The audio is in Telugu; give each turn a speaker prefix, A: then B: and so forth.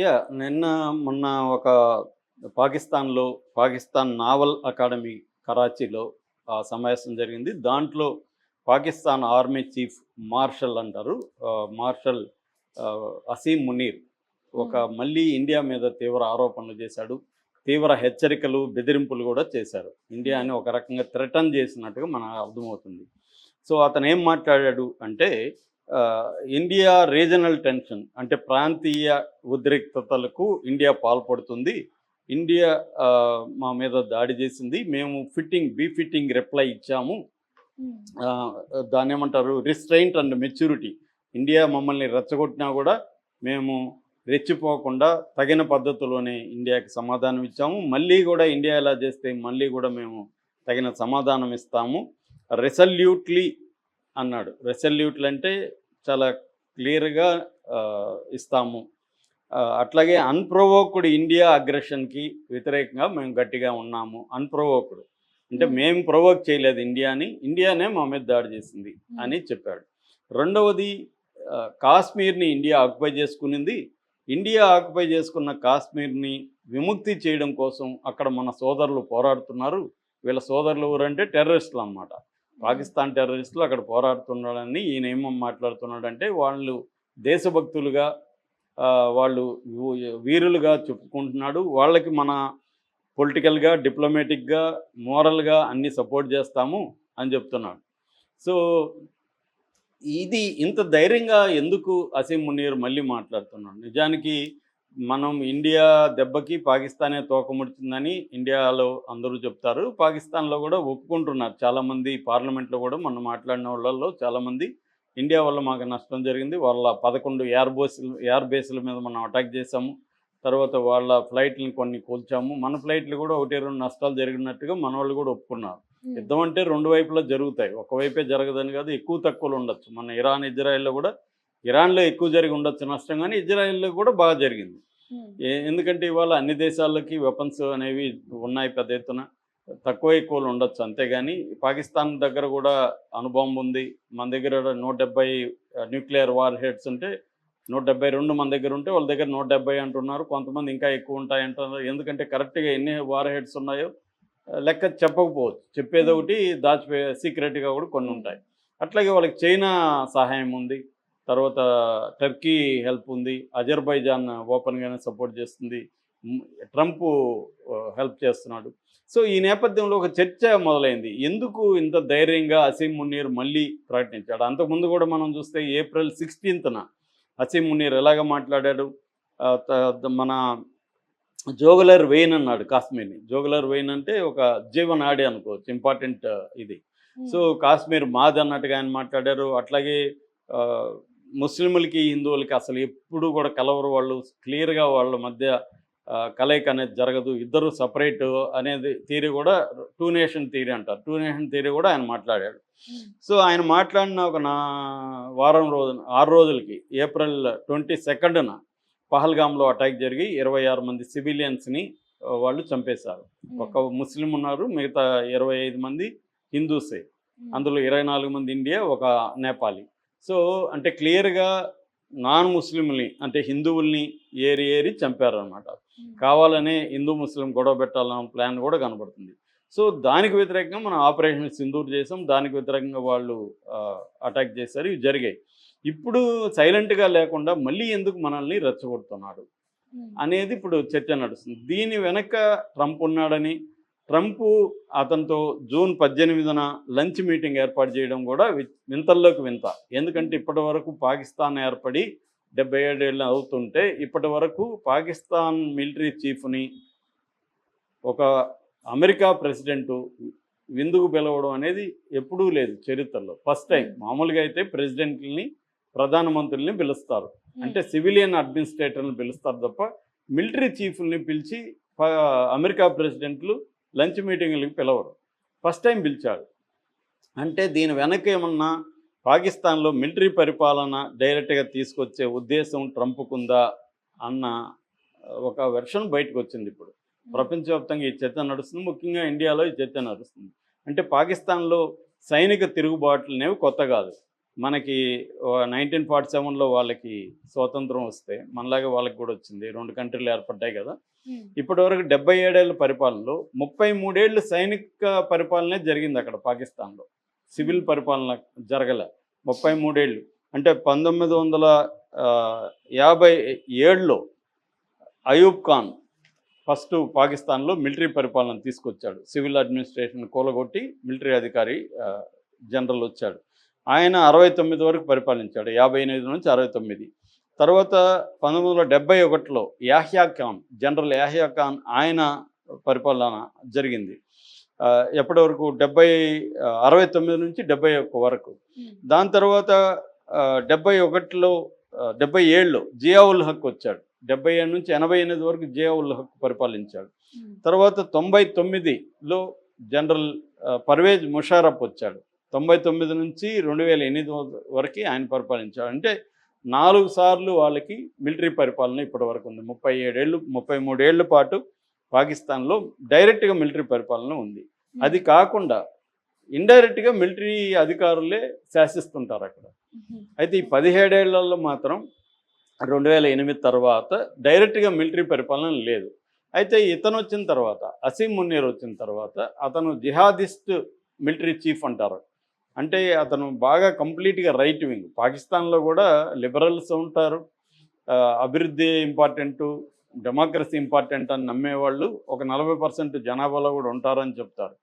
A: యా నిన్న మొన్న ఒక పాకిస్తాన్లో పాకిస్తాన్ నావల్ అకాడమీ కరాచీలో ఆ సమావేశం జరిగింది. దాంట్లో పాకిస్తాన్ ఆర్మీ చీఫ్ మార్షల్ అంటారు. మార్షల్ అసీం మునీర్ ఒక మళ్ళీ ఇండియా మీద తీవ్ర ఆరోపణలు చేశాడు. తీవ్ర హెచ్చరికలు బెదిరింపులు కూడా చేశారు. ఇండియాని ఒక రకంగా థ్రెటన్ చేసినట్టుగా మనకు అర్థమవుతుంది. సో అతను ఏం మాట్లాడాడు అంటే ఇండియా రీజనల్ టెన్షన్ అంటే ప్రాంతీయ ఉద్రిక్తతలకు ఇండియా పాల్పడుతుంది. ఇండియా మా మీద దాడి చేసింది. మేము ఫిట్టింగ్ బీ ఫిట్టింగ్ రిప్లై ఇచ్చాము. ఆ, దాన్ని ఏమంటారు? Restraint and maturity. ఇండియా మమ్మల్ని రెచ్చగొట్టినా కూడా మేము రెచ్చిపోకుండా తగిన పద్ధతిలోనే ఇండియాకి సమాధానం ఇచ్చాము. మళ్ళీ కూడా ఇండియా ఎలా చేస్తే మళ్ళీ కూడా మేము తగిన సమాధానం ఇస్తాము. రెసల్యూట్లీ అన్నాడు. రెసల్యూట్లు అంటే చాలా క్లియర్గా ఇస్తాము. అట్లాగే అన్ప్రొవోక్డ్ ఇండియా అగ్రెషన్కి వ్యతిరేకంగా మేము గట్టిగా ఉన్నాము. అన్ప్రొవోక్డ్ అంటే
B: Hmm.
A: మేము ప్రొవోక్ చేయలేదు ఇండియాని. ఇండియానే మా మీద దాడి చేసింది
B: Hmm.
A: అని చెప్పాడు. రెండవది కాశ్మీర్ని ఇండియా ఆక్యుపై చేసుకునింది. ఇండియా ఆక్యుపై చేసుకున్న కాశ్మీర్ని విముక్తి చేయడం కోసం అక్కడ మన సోదరులు పోరాడుతున్నారు. వీళ్ళ సోదరులు ఎవరంటే టెర్రరిస్టులు అన్నమాట. పాకిస్తాన్ టెర్రరిస్టులు అక్కడ పోరాడుతున్నాడని ఈయన ఏమో మాట్లాడుతున్నాడంటే వాళ్ళు దేశభక్తులుగా వాళ్ళు వీరులుగా చెప్పుకుంటున్నాడు. వాళ్ళకి మన పొలిటికల్గా డిప్లొమేటిక్గా మోరల్గా అన్ని సపోర్ట్ చేస్తాము అని చెప్తున్నాడు. సో ఇది ఇంత ధైర్యంగా ఎందుకు అసీం మునీర్ మళ్ళీ మాట్లాడుతున్నాడు? నిజానికి మనం ఇండియా దెబ్బకి పాకిస్తానే తోకముడుతుందని ఇండియాలో అందరూ చెప్తారు. పాకిస్తాన్లో కూడా ఒప్పుకుంటున్నారు. చాలామంది పార్లమెంట్లో కూడా మనం మాట్లాడిన వాళ్ళల్లో చాలామంది ఇండియా వల్ల మాకు నష్టం జరిగింది. వాళ్ళ పదకొండు ఎయిర్ బేస్లు ఎయిర్ బేస్ల మీద మనం అటాక్ చేసాము తర్వాత వాళ్ళ ఫ్లైట్లను కొన్ని కూల్చాము. మన ఫ్లైట్లు కూడా ఒకటి రెండు నష్టాలు జరిగినట్టుగా మన వాళ్ళు కూడా ఒప్పుకున్నారు. యుద్ధం అంటే రెండు వైపులా జరుగుతాయి. ఒకవైపే జరగదని కాదు ఎక్కువ తక్కువలు ఉండొచ్చు. మన ఇరాన్ ఇజ్రాయెల్లో కూడా ఇరాన్లో ఎక్కువ జరిగి ఉండొచ్చు నష్టం కానీ ఇజ్రాయెల్లో కూడా బాగా జరిగింది. ఎందుకంటే ఇవాళ అన్ని దేశాలకి వెపన్స్ అనేవి ఉన్నాయి పెద్ద ఎత్తున. తక్కువ ఎక్కువలు ఉండొచ్చు అంతేగాని పాకిస్తాన్ దగ్గర కూడా అనుభవం ఉంది. మన దగ్గర నూట డెబ్బై న్యూక్లియర్ వార్ హెడ్స్ ఉంటే నూట డెబ్బై రెండు మన దగ్గర ఉంటే వాళ్ళ దగ్గర నూట డెబ్బై అంటున్నారు. కొంతమంది ఇంకా ఎక్కువ ఉంటాయి అంటున్నారు ఎందుకంటే కరెక్ట్గా ఎన్ని వార్ హెడ్స్ ఉన్నాయో లెక్క చెప్పకపోవచ్చు. చెప్పేది ఒకటి దాచిపోయే సీక్రెట్గా కూడా కొన్ని ఉంటాయి. అట్లాగే వాళ్ళకి చైనా సహాయం ఉంది. తర్వాత టర్కీ హెల్ప్ ఉంది అజర్బైజాన్ ఓపెన్గానే సపోర్ట్ చేస్తుంది ట్రంప్ హెల్ప్ చేస్తున్నాడు. సో ఈ నేపథ్యంలో ఒక చర్చ మొదలైంది. ఎందుకు ఇంత ధైర్యంగా అసీం మున్నీర్ మళ్ళీ ప్రకటించాడు? అంతకుముందు కూడా మనం చూస్తే ఏప్రిల్ సిక్స్టీన్త్న అసీం మున్నీర్ ఎలాగ మాట్లాడాడు? మన జోగులర్ వెయిన్ అన్నాడు కాశ్మీర్ని. జోగులర్ వెయిన్ అంటే ఒక జీవనాడి అనుకోవచ్చు ఇంపార్టెంట్ ఇది. సో కాశ్మీర్ మాది అన్నట్టుగా ఆయన మాట్లాడారు. అట్లాగే ముస్లింలకి హిందువులకి అసలు ఎప్పుడు కూడా కలవరు వాళ్ళు. క్లియర్గా వాళ్ళ మధ్య కలయిక అనేది జరగదు. ఇద్దరు సపరేట్ అనేది థీరీ కూడా టూ నేషన్ థీరీ అంటారు. టూ నేషన్ థీరీ కూడా ఆయన మాట్లాడాడు. సో ఆయన మాట్లాడిన ఒక నా వారం రోజు ఆరు రోజులకి ఏప్రిల్ ట్వంటీ సెకండ్న పహల్గామ్లో అటాక్ జరిగి ఇరవై ఆరు మంది సివిలియన్స్ని వాళ్ళు చంపేశారు. ఒక ముస్లిం ఉన్నారు మిగతా ఇరవై ఐదు మంది హిందూసే. అందులో ఇరవై నాలుగు మంది ఇండియా ఒక నేపాలి. సో అంటే క్లియర్గా నాన్ ముస్లింని అంటే హిందువుల్ని ఏరి ఏరి చంపారనమాట కావాలనే హిందూ ముస్లిం గొడవ పెట్టాలన్న ప్లాన్ కూడా కనబడుతుంది. సో దానికి వ్యతిరేకంగా మనం ఆపరేషన్ సింధూర్ చేసాం దానికి వ్యతిరేకంగా వాళ్ళు అటాక్ చేశారు. ఇవి జరిగాయి. ఇప్పుడు సైలెంట్గా లేకుండా మళ్ళీ ఎందుకు మనల్ని రెచ్చగొడుతున్నాడు అనేది ఇప్పుడు చర్చ నడుస్తుంది. దీని వెనక ట్రంప్ ఉన్నాడని ట్రంప్ అతనితో జూన్ పద్దెనిమిదిన లంచ్ మీటింగ్ ఏర్పాటు చేయడం కూడా వింతల్లోకి వింత. ఎందుకంటే ఇప్పటి వరకు పాకిస్తాన్ ఏర్పడి డెబ్బై ఏడేళ్ళు అవుతుంటే ఇప్పటి వరకు పాకిస్తాన్ మిలిటరీ చీఫ్ని ఒక అమెరికా ప్రెసిడెంటు విందుకు పిలవడం అనేది ఎప్పుడూ లేదు చరిత్రలో. First time. మామూలుగా అయితే ప్రెసిడెంట్ని ప్రధానమంత్రుల్ని పిలుస్తారు. అంటే సివిలియన్ అడ్మినిస్ట్రేటర్ని పిలుస్తారు తప్ప మిలిటరీ చీఫ్ని పిలిచి ప- అమెరికా ప్రెసిడెంట్లు లంచ్ మీటింగ్లకు పిలవరు. ఫస్ట్ టైం పిలిచాడు అంటే దీని వెనక ఏమన్నా పాకిస్తాన్లో మిలిటరీ పరిపాలన డైరెక్ట్గా తీసుకొచ్చే ఉద్దేశం ట్రంప్కుందా అన్న ఒక వెర్షన్ బయటకు వచ్చింది ఇప్పుడు. ప్రపంచవ్యాప్తంగా ఈ చర్చ నడుస్తుంది. ముఖ్యంగా ఇండియాలో ఈ చర్చ నడుస్తుంది. అంటే పాకిస్తాన్లో సైనిక తిరుగుబాట్లు అనేవి కొత్త కాదు. మనకి నైన్టీన్ ఫార్టీ సెవెన్లో వాళ్ళకి స్వాతంత్రం వస్తే మనలాగే వాళ్ళకి కూడా వచ్చింది. రెండు కంట్రీలు ఏర్పడ్డాయి కదా. ఇప్పటి వరకు డెబ్బై ఏడేళ్ళ పరిపాలనలో ముప్పై మూడేళ్ళు సైనిక పరిపాలనే జరిగింది అక్కడ పాకిస్తాన్లో. సివిల్ పరిపాలన జరగలే. ముప్పై మూడేళ్ళు. అంటే పంతొమ్మిది వందల యాభై ఏడులో అయూబ్ ఖాన్ ఫస్ట్ పాకిస్తాన్లో మిలిటరీ పరిపాలన తీసుకొచ్చాడు. సివిల్ అడ్మినిస్ట్రేషన్ కూలగొట్టి మిలిటరీ అధికారి జనరల్ వచ్చాడు. ఆయన అరవై తొమ్మిది వరకు పరిపాలించాడు యాభై ఎనిమిది నుంచి అరవై తొమ్మిది. తర్వాత పంతొమ్మిది వందల డెబ్బై ఒకటిలో యాహ్యా ఖాన్ జనరల్ యాహ్యా ఖాన్ ఆయన పరిపాలన జరిగింది. ఎప్పటి వరకు? డెబ్బై అరవై తొమ్మిది నుంచి డెబ్బై ఒక్క వరకు.
B: ఉమ్,
A: దాని తర్వాత డెబ్బై ఒకటిలో డెబ్బై ఏడులో జియావుల్ హక్ వచ్చాడు. డెబ్బై ఏడు నుంచి ఎనభై ఎనిమిది వరకు జియావుల్ హక్ పరిపాలించాడు.
B: ఉమ్,
A: తర్వాత తొంభై తొమ్మిదిలో జనరల్ పర్వేజ్ ముషారఫ్ వచ్చాడు. తొంభై తొమ్మిది నుంచి రెండు వేల ఎనిమిది వరకు ఆయన పరిపాలించాడు అంటే నాలుగు సార్లు వాళ్ళకి మిలిటరీ పరిపాలన ఇప్పటి వరకు ఉంది. ముప్పై ఏడేళ్ళు ముప్పై మూడేళ్ళ పాటు పాకిస్తాన్లో డైరెక్ట్గా మిలిటరీ పరిపాలన ఉంది. అది కాకుండా ఇండైరెక్ట్గా మిలిటరీ అధికారులే శాసిస్తుంటారు అక్కడ. అయితే ఈ పదిహేడేళ్ళలో మాత్రం రెండు వేల ఎనిమిది తర్వాత డైరెక్ట్గా మిలిటరీ పరిపాలన లేదు. అయితే ఇతను వచ్చిన తర్వాత అసీం మున్నీర్ వచ్చిన తర్వాత అతను జిహాదిస్ట్ మిలిటరీ చీఫ్ అంటారు. అంటే అతను బాగా కంప్లీట్గా రైట్ వింగ్ పాకిస్తాన్లో కూడా లిబరల్స్ ఉంటారు. అభివృద్ధి ఇంపార్టెంటు డెమోక్రసీ ఇంపార్టెంట్ అని నమ్మేవాళ్ళు ఒక నలభై పర్సెంట్ జనాభాలో కూడా ఉంటారని చెప్తారు.